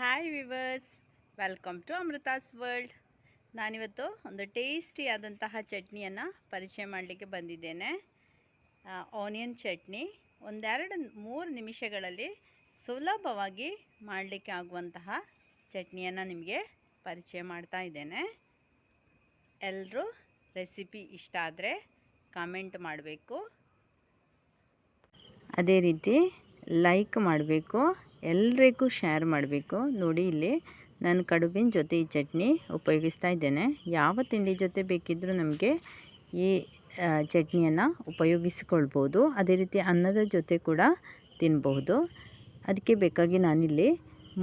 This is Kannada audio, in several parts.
Hi viewers welcome to Amrutha's world ನಾನಿವತ್ತು ಒಂದು ಟೇಸ್ಟಿಯಾದಂತಹ ಚಟ್ನಿಯನ್ನು ಪರಿಚಯ ಮಾಡಲಿಕ್ಕೆ ಬಂದಿದ್ದೇನೆ. ಆನಿಯನ್ ಚಟ್ನಿ ಒಂದೆರಡು ಮೂರು ನಿಮಿಷಗಳಲ್ಲಿ ಸುಲಭವಾಗಿ ಮಾಡಲಿಕ್ಕೆ ಆಗುವಂತಹ ಚಟ್ನಿಯನ್ನು ನಿಮಗೆ ಪರಿಚಯ ಮಾಡ್ತಾ ಇದ್ದೇನೆ. ಎಲ್ಲರೂ ರೆಸಿಪಿ ಇಷ್ಟ ಆದರೆ ಕಾಮೆಂಟ್ ಮಾಡಬೇಕು. ಅದೇ ರೀತಿ ಲೈಕ್ ಮಾಡಬೇಕು. ಎಲ್ರಿಗೂ ಶೇರ್ ಮಾಡಬೇಕು. ನೋಡಿ ಇಲ್ಲಿ ನಾನು ಕಡುಬಿನ ಜೊತೆ ಈ ಚಟ್ನಿ ಉಪಯೋಗಿಸ್ತಾ ಇದ್ದೇನೆ. ಯಾವ ತಿಂಡಿ ಜೊತೆ ಬೇಕಿದ್ದರೂ ನಮಗೆ ಈ ಚಟ್ನಿಯನ್ನು ಉಪಯೋಗಿಸಿಕೊಳ್ಬೋದು. ಅದೇ ರೀತಿ ಅನ್ನದ ಜೊತೆ ಕೂಡ ತಿನ್ಬಹುದು. ಅದಕ್ಕೆ ಬೇಕಾಗಿ ನಾನಿಲ್ಲಿ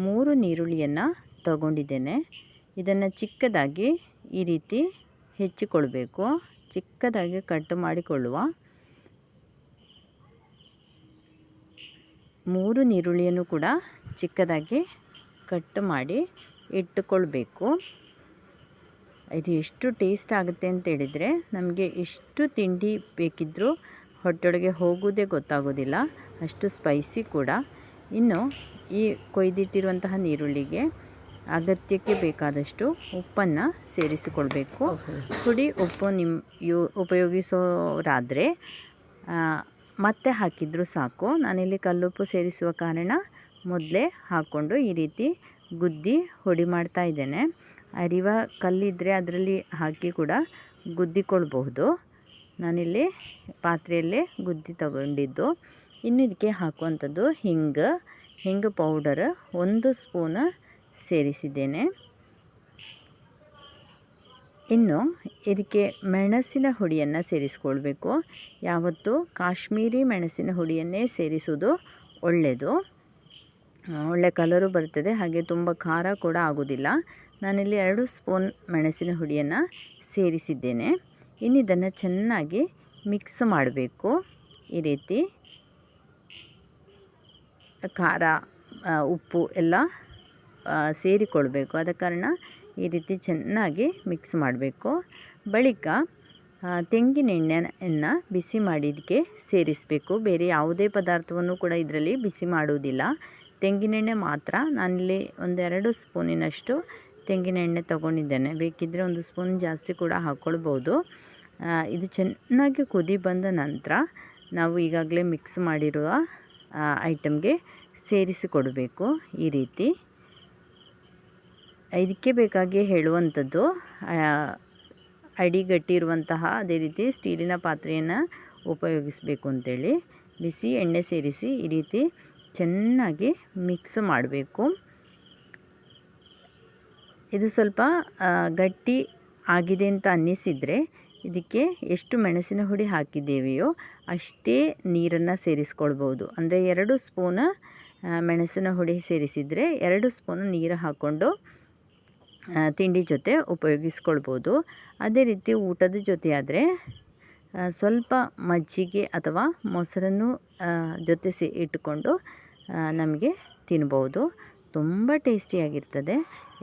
ಮೂರು ನೀರುಳ್ಳಿಯನ್ನು ತಗೊಂಡಿದ್ದೇನೆ. ಇದನ್ನು ಚಿಕ್ಕದಾಗಿ ಈ ರೀತಿ ಹೆಚ್ಚಿಕೊಳ್ಬೇಕು. ಚಿಕ್ಕದಾಗಿ ಕಟ್ ಮಾಡಿಕೊಳ್ಳುವ. ಮೂರು ನೀರುಳ್ಳಿಯನ್ನು ಕೂಡ ಚಿಕ್ಕದಾಗಿ ಕಟ್ ಮಾಡಿ ಇಟ್ಟುಕೊಳ್ಬೇಕು. ಇದು ಎಷ್ಟು ಟೇಸ್ಟ್ ಆಗುತ್ತೆ ಅಂತ ಹೇಳಿದರೆ ನಮಗೆ ಎಷ್ಟು ತಿಂಡಿ ಬೇಕಿದ್ದರೂ ಹೊಟ್ಟೆಯೊಳಗೆ ಹೋಗೋದೇ ಗೊತ್ತಾಗೋದಿಲ್ಲ ಅಷ್ಟು ಸ್ಪೈಸಿ ಕೂಡ. ಇನ್ನು ಈ ಕೊಯ್ದಿಟ್ಟಿರುವಂತಹ ನೀರುಳ್ಳಿಗೆ ಅಗತ್ಯಕ್ಕೆ ಬೇಕಾದಷ್ಟು ಉಪ್ಪನ್ನು ಸೇರಿಸಿಕೊಳ್ಬೇಕು. ಪುಡಿ ಉಪ್ಪು ನಿಮ್ಮ ಯು ಉಪಯೋಗಿಸೋರಾದರೆ ಮತ್ತೆ ಹಾಕಿದ್ರು ಸಾಕು. ನಾನಿಲ್ಲಿ ಕಲ್ಲುಪ್ಪು ಸೇರಿಸುವ ಕಾರಣ ಮೊದಲೇ ಹಾಕ್ಕೊಂಡು ಈ ರೀತಿ ಗುದ್ದಿ ಹೊಡಿ ಮಾಡ್ತಾ ಇದ್ದೇನೆ. ಅರಿವ ಕಲ್ಲಿದ್ದರೆ ಅದರಲ್ಲಿ ಹಾಕಿ ಕೂಡ ಗುದ್ದಿಕೊಳ್ಬಹುದು. ನಾನಿಲ್ಲಿ ಪಾತ್ರೆಯಲ್ಲೇ ಗುದ್ದಿ ತಗೊಂಡಿದ್ದು. ಇನ್ನು ಇದಕ್ಕೆ ಹಾಕುವಂಥದ್ದು ಹಿಂಗೆ. ಹಿಂಗೆ ಪೌಡರ್ ಒಂದು ಸ್ಪೂನ್ ಸೇರಿಸಿದ್ದೇನೆ. ಇನ್ನು ಇದಕ್ಕೆ ಮೆಣಸಿನ ಹುಡಿಯನ್ನು ಸೇರಿಸ್ಕೊಳ್ಬೇಕು. ಯಾವತ್ತು ಕಾಶ್ಮೀರಿ ಮೆಣಸಿನ ಹುಡಿಯನ್ನೇ ಸೇರಿಸುವುದು ಒಳ್ಳೆಯದು ಒಳ್ಳೆ ಕಲರು ಬರ್ತದೆ, ಹಾಗೆ ತುಂಬ ಖಾರ ಕೂಡ ಆಗೋದಿಲ್ಲ. ನಾನಿಲ್ಲಿ ಎರಡು ಸ್ಪೂನ್ ಮೆಣಸಿನ ಹುಡಿಯನ್ನು ಸೇರಿಸಿದ್ದೇನೆ. ಇನ್ನು ಇದನ್ನು ಚೆನ್ನಾಗಿ ಮಿಕ್ಸ್ ಮಾಡಬೇಕು. ಈ ರೀತಿ ಖಾರ ಉಪ್ಪು ಎಲ್ಲ ಸೇರಿಕೊಳ್ಬೇಕು. ಆದ ಕಾರಣ ಈ ರೀತಿ ಚೆನ್ನಾಗಿ ಮಿಕ್ಸ್ ಮಾಡಬೇಕು. ಬಳಿಕ ತೆಂಗಿನ ಎಣ್ಣೆಯನ್ನು ಬಿಸಿ ಮಾಡಿದಕ್ಕೆ ಸೇರಿಸಬೇಕು. ಬೇರೆ ಯಾವುದೇ ಪದಾರ್ಥವನ್ನು ಕೂಡ ಇದರಲ್ಲಿ ಬಿಸಿ ಮಾಡುವುದಿಲ್ಲ. ತೆಂಗಿನೆಣ್ಣೆ ಮಾತ್ರ. ನಾನಿಲ್ಲಿ ಒಂದೆರಡು ಸ್ಪೂನಿನಷ್ಟು ತೆಂಗಿನೆಣ್ಣೆ ತೊಗೊಂಡಿದ್ದೇನೆ. ಬೇಕಿದ್ದರೆ ಒಂದು ಸ್ಪೂನ್ ಜಾಸ್ತಿ ಕೂಡ ಹಾಕ್ಕೊಳ್ಬೋದು ಇದು ಚೆನ್ನಾಗಿ ಕುದಿ ಬಂದ ನಂತರ ನಾವು ಈಗಾಗಲೇ ಮಿಕ್ಸ್ ಮಾಡಿರುವ ಐಟಮ್ಗೆ ಸೇರಿಸಿಕೊಡಬೇಕು ಈ ರೀತಿ. ಇದಕ್ಕೆ ಬೇಕಾಗಿ ಹೇಳುವಂಥದ್ದು ಅಡಿಗಟ್ಟಿರುವಂತಹ ಅದೇ ರೀತಿ ಸ್ಟೀಲಿನ ಪಾತ್ರೆಯನ್ನು ಉಪಯೋಗಿಸಬೇಕು ಅಂತೇಳಿ. ಬಿಸಿ ಎಣ್ಣೆ ಸೇರಿಸಿ ಈ ರೀತಿ ಚೆನ್ನಾಗಿ ಮಿಕ್ಸ್ ಮಾಡಬೇಕು. ಇದು ಸ್ವಲ್ಪ ಗಟ್ಟಿ ಆಗಿದೆ ಅಂತ ಅನ್ನಿಸಿದರೆ ಇದಕ್ಕೆ ಎಷ್ಟು ಮೆಣಸಿನ ಹುಡಿ ಹಾಕಿದ್ದೇವೆಯೋ ಅಷ್ಟೇ ನೀರನ್ನು ಸೇರಿಸ್ಕೊಳ್ಬೋದು ಅಂದರೆ ಎರಡು ಸ್ಪೂನ ಮೆಣಸಿನ ಹುಡಿ ಸೇರಿಸಿದರೆ ಎರಡು ಸ್ಪೂನ್ ನೀರು ಹಾಕ್ಕೊಂಡು ತಿಂಡಿ ಜೊತೆ ಉಪಯೋಗಿಸ್ಕೊಳ್ಬೋದು. ಅದೇ ರೀತಿ ಊಟದ ಜೊತೆ ಆದರೆ ಸ್ವಲ್ಪ ಮಜ್ಜಿಗೆ ಅಥವಾ ಮೊಸರನ್ನು ಜೊತೆ ಸಿ ಇಟ್ಟುಕೊಂಡು ನಮಗೆ ತಿನ್ಬೋದು. ತುಂಬ ಟೇಸ್ಟಿಯಾಗಿರ್ತದೆ.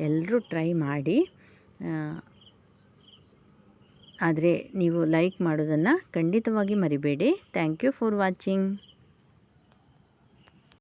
ಎಲ್ಲರೂ ಟ್ರೈ ಮಾಡಿ ಆದರೆ ನೀವು ಲೈಕ್ ಮಾಡೋದನ್ನು ಖಂಡಿತವಾಗಿ ಮರಿಬೇಡಿ. Thank you for watching.